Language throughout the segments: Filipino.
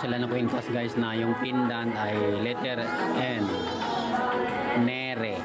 Sila ng kwintas guys na yung pendant ay letter N. Nere.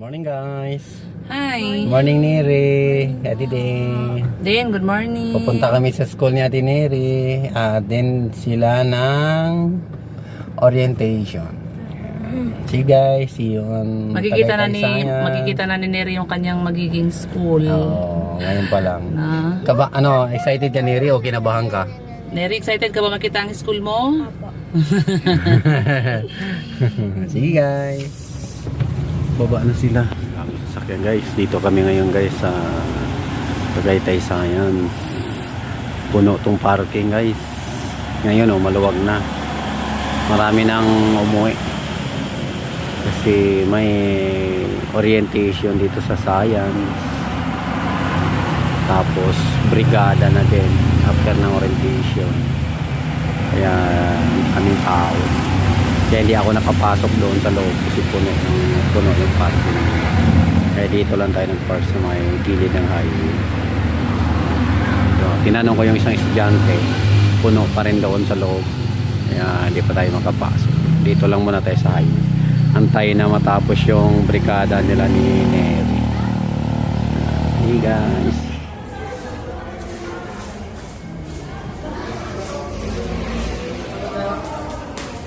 Morning guys. Hi. Morning Nere. Ate Day. Din, good morning. Pupunta kami sa school ni Ate Neri. At then sila ng orientation. See you guys. See you on Makikita na ni Tagaytay, makikita na ni Neri yung kanyang magiging school. Oo, ngayon pa lang. Na. Kaba, ano, excited ka Neri o kinabahan ka? Neri, excited ka ba makita ang school mo? See you guys. Baba na sila. Sasakyan guys. Dito kami ngayon guys sa Tagaytay Science. Puno tong parking guys. Ngayon oh, maluwag na. Marami nang umuwi. Kasi may orientation dito sa Science. Tapos brigada na din after ng orientation. Kaya kaming tao. Kaya hindi ako nakapasok doon sa loob kasi puno ng puno yung parking. Kaya dito lang tayo nag-park sa may gilid ng highway. So, tinanong ko yung isang estudyante, puno pa rin doon sa loob. Kaya hindi pa tayo makapasok. Dito lang muna tayo sa highway. Antay na matapos yung brigada nila ni Neri. Hey guys.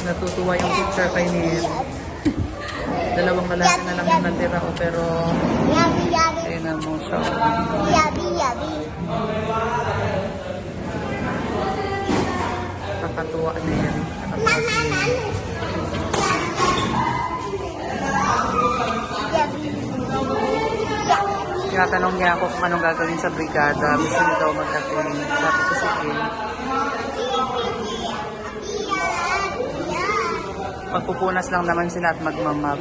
Natutuwa yung picture kay Neri. Dalawang lalaki na lang yung natira ko pero na mo siya. yummy, yummy. Kakatuwa Neri. Kakatuwa Mama, niya ako kung anong gagawin sa brigada. Gusto niya daw mag-attend. Sabi ko sige. Magpupunas lang naman sila at magmamag.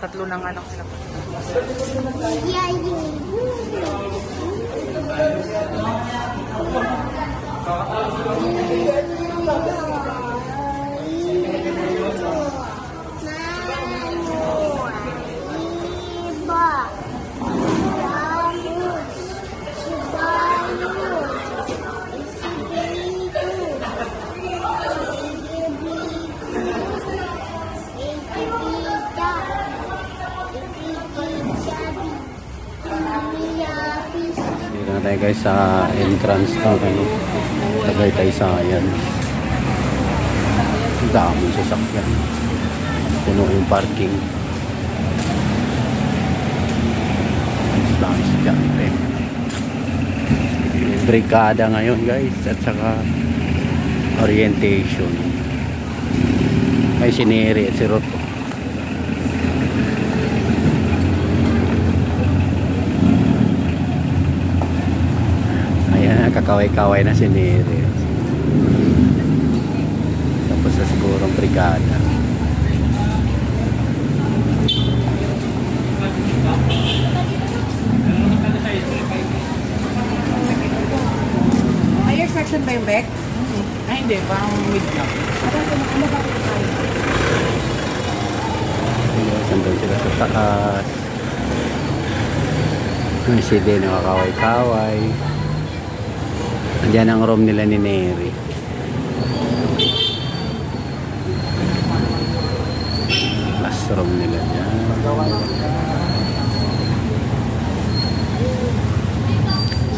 Tatlo ng anak sila. Yummy. Na tayo guys sa entrance ng ano, Tagaytay Science. Ang daming sasakyan. Puno yung parking. Mas dami estudyante. Brigada ngayon guys at saka orientation. Ay si Neri at si Roto. Ayan, kakaway-kaway na si Neri. Tapos sa sigurong brigada. Higher section ba yung back? Ay, hindi. Parang mid lang. Sandal sila sa taas. May CD na kakaway-kaway. Andiyan ang room nila ni Neri. Classroom nila dyan.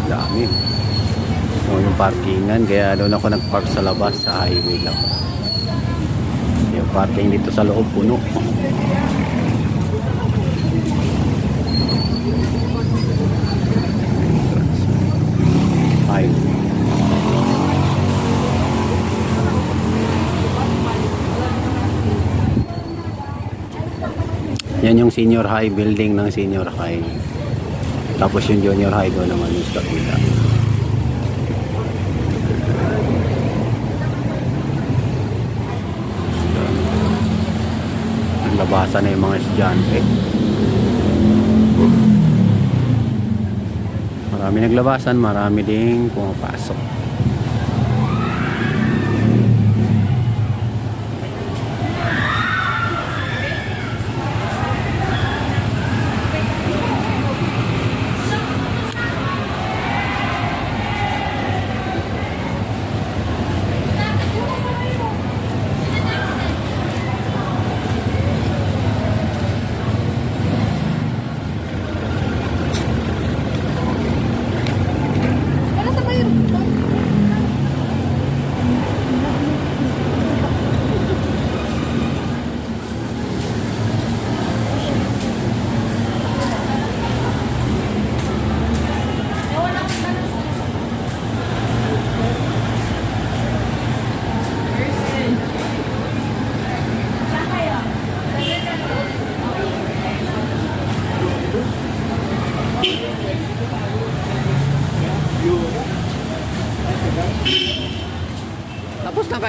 Dami. So, yung parkingan, kaya doon ako nag-park sa labas sa highway lang. Yung parking dito sa loob puno. Yan yung senior high building ng senior high. Tapos yung junior high doon naman yung sa kabila. Naglabasan na yung mga estudyante. Marami naglabasan, marami ding pumapasok.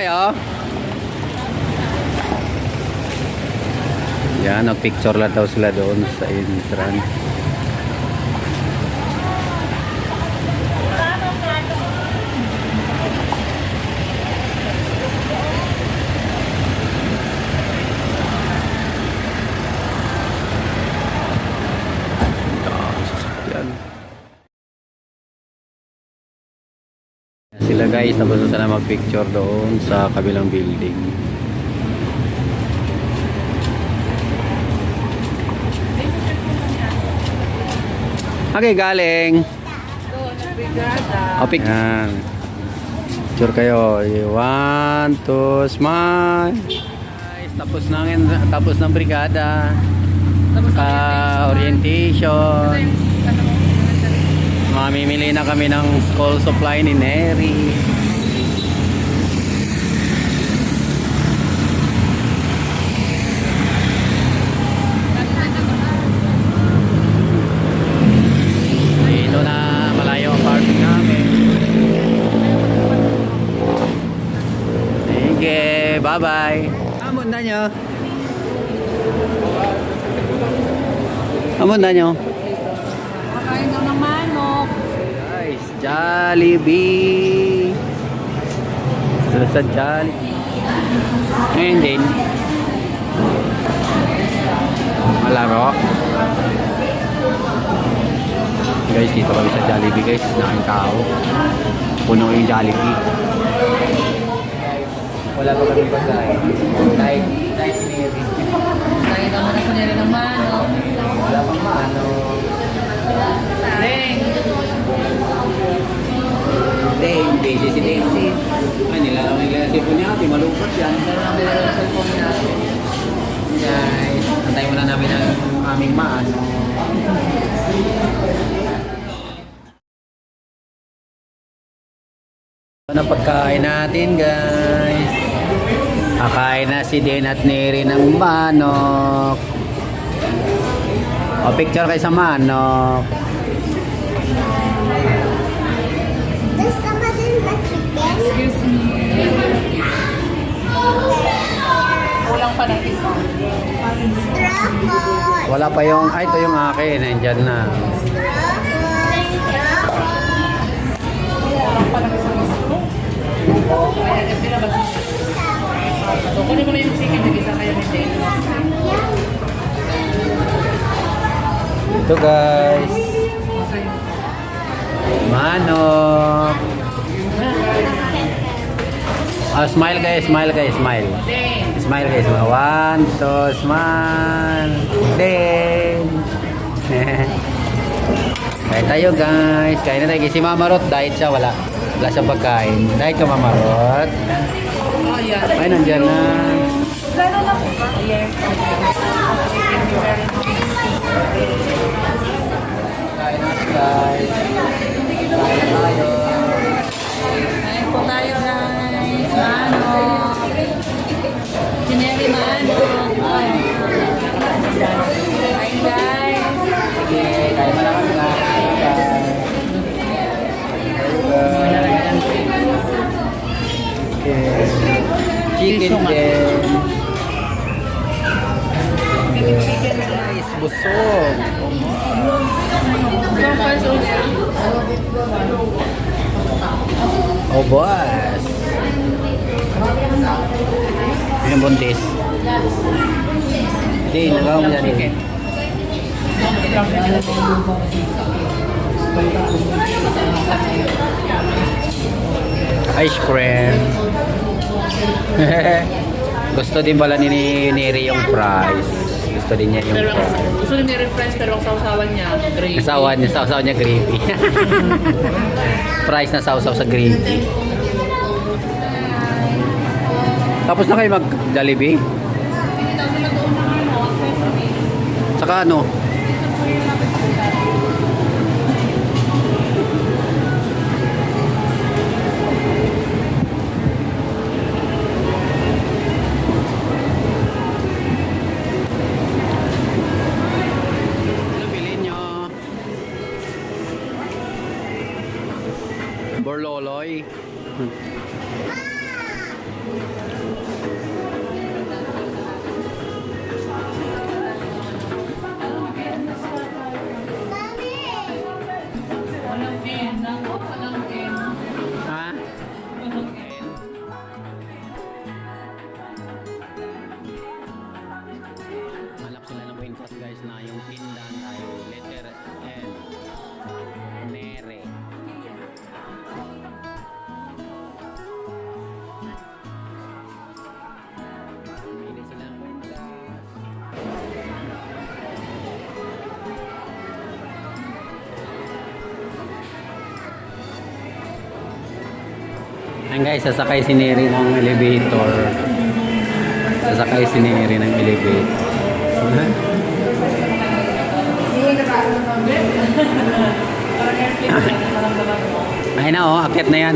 Na kayo? Yan, nagpicture lang daw sila doon sa entrance. Dami sasakyan. Sila guys, tapos na sila mag-picture doon sa kabilang building. Okay, galing. O, pic. Yan. Picture kayo. One, two, smile. Guys, tapos na, tapos ng brigada. Tapos orientation. Mamimili na kami ng school supply ni Neri. Dito na malayo ang parking namin. Sige, bye-bye. Amon na nyo. Amon na nyo. Kakain daw ng manok. Guys, Jollibee. Sila sa Jollibee. Ngayon din. Malaro. Guys, dito kami sa Jollibee guys. Nakain tao. Puno yung Jollibee. Wala pa kami pagkain. Kahit, kahit siniri. Kakain daw na sa nila ng manok. Wala pang maano. Deng. Hindi, busy si Daisy. Ay, nilalaro na nila si Punyati. Malungkot yan. Meron ang bilala ng cellphone natin. Guys, antayin muna namin ang aming maano. Ano pagkain natin guys? Kakain na si Den at Neri ng manok. O picture kayo sa manok. Gusto Excuse me. Kulang pa ng isa. Wala pa yung, ay ito yung akin, nandyan na. Kulang pa ng isang gusto. Ayan, kasi na ba? So, kunin mo na yung chicken. Nag-isa kayo ni Deng. Ito guys. Manok. Ah, smile guys, smile guys, smile. Smile guys. One, two, smile. Then. Kain tayo guys. Kain na tayo. Si Mama Rot, diet siya. Wala. Wala siyang pagkain. Diet ka Mama Rot. Oh. Ay, nandyan na. Gano'n? Yes. Kain na guys. Kain tayo. Guys. Manok. Sineri manok. Kain Yung buntis. Hindi, nagawa mo yan. eh. Ice cream. Gusto din pala ni Neri yung price. Gusto din niya yung Pero price. gusto ni Mary Friends pero ang sausawan niya, gravy. Asawa niya, sausaw niya gravy. price na sausaw sa gravy. Tapos na kayo mag-Jollibee? Saka ano? Ano? Borloloy. Ha? Yung tindan ay letter N. Nere. Kwintas. Ayan guys, sasakay si Neri ng elevator. Sasakay si Neri ng elevator. Ayun na oh, akit na yan.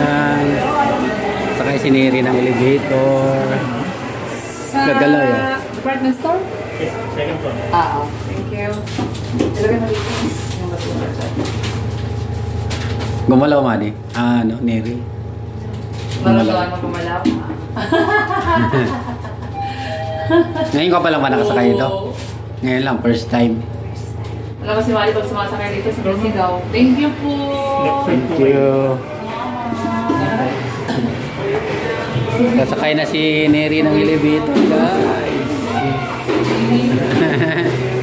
Ayan. Sakay si Neri ng elevator. Gagalaw yan. department store? Yes, second floor. Ah, oh. Thank you. Ilagay mo dito. Gumalaw mani. Ah, ano, Neri. Malagawan mo kumalaw. Ngayon ka pa lang ba nakasakay ito? Ngayon lang, first time. Alam ko si Mali pag sumasakay dito, si Bessie daw. Thank you po. Thank you. Nasakay na si Neri ng elevator, guys.